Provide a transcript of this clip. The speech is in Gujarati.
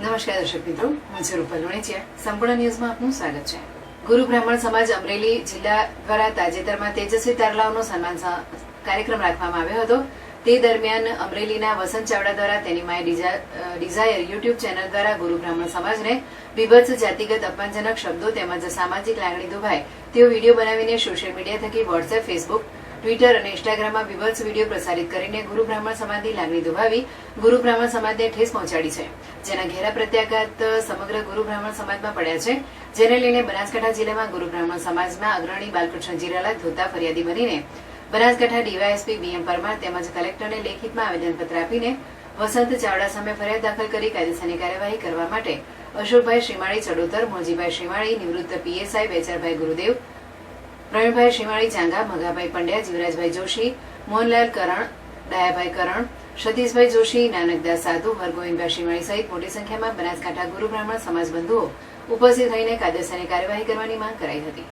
નમસ્કાર, દર્શક મિત્રો. હું છું રૂપલ લુણીચિયા. સંપૂર્ણ ન્યૂઝમાં આપનું સ્વાગત છે. ગુરુ બ્રાહ્મણ સમાજ અમરેલી જિલ્લા દ્વારા તાજેતરમાં તેજસ્વી તારલાઓનો સન્માન કાર્યક્રમ રાખવામાં આવ્યો હતો. તે દરમિયાન અમરેલીના વસંત ચાવડા દ્વારા તેની માય ડિઝાયર યુટ્યુબ ચેનલ દ્વારા ગુરુ બ્રાહ્મણ સમાજને વિભત્સ જાતિગત અપમાનજનક શબ્દો તેમજ સામાજિક લાગણી દુભાય. તેઓ વીડિયો બનાવીને સોશિયલ મીડિયા થકી વોટ્સએપ, ફેસબુક ટ્વિટર અને ઇન્સ્ટાગ્રામમાં વિભત્સ વીડિયો પ્રસારિત કરીને ગુરુ બ્રાહ્મણ સમાજની લાગણી દુભાવી ગુરુ બ્રાહ્મણ સમાજને ઠેસ પહોંચાડી છે. જેના ઘેરા પ્રત્યાઘાત સમગ્ર ગુરુ બ્રાહ્મણ સમાજમાં પડ્યા છે. જેને લઈને બનાસકાંઠા જિલ્લામાં ગુરુ બ્રાહ્મણ સમાજના અગ્રણી બાલકૃષ્ણ જીરાલા ધોતા ફરિયાદી બનીને બનાસકાંઠા ડીવાયએસપી બીએમ પરમાર તેમજ કલેક્ટરને લેખિતમાં આવેદનપત્ર આપીને વસંત ચાવડા સામે ફરિયાદ દાખલ કરી કાયદેસરની કાર્યવાહી કરવા માટે અશોકભાઈ શ્રીમાળી ચડોતર, મોજીભાઈ શ્રીમાળી, નિવૃત્ત પીએસઆઈ બેચરભાઈ ગુરુદેવ પ્રવીણભાઈ શિવાળી ચાંગા મઘાભાઈ પંડ્યા, જીવરાજભાઈ જોશી, મોહનલાલ કરણ દયાભાઈ કરણ, સતીશભાઈ જોશી, નાનકદાસ સાધુ હરગોવિંદભાઈ શિવાળી સહિત મોટી સંખ્યામાં બનાસકાંઠા ગુરુ, બ્રાહ્મણ સમાજ બંધુઓ ઉપસ્થિત થઈને કાયદેસરની કાર્યવાહી કરવાની માંગ કરાઈ હતી.